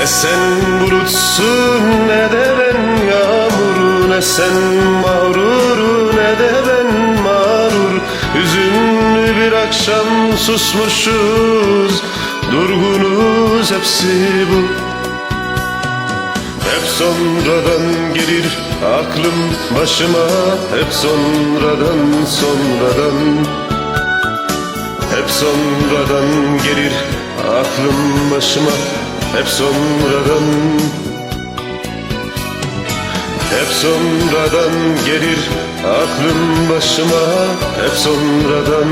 Ne sen bulutsun ne de ben yağmur Ne sen mağrur ne de ben mağrur. Hüzünlü bir akşam susmuşuz. Durgunuz hepsi bu. Hep sonradan gelir aklım başıma. Hep sonradan sonradan. Hep sonradan gelir aklım başıma Hep sonradan Hep sonradan gelir aklım başıma. Hep sonradan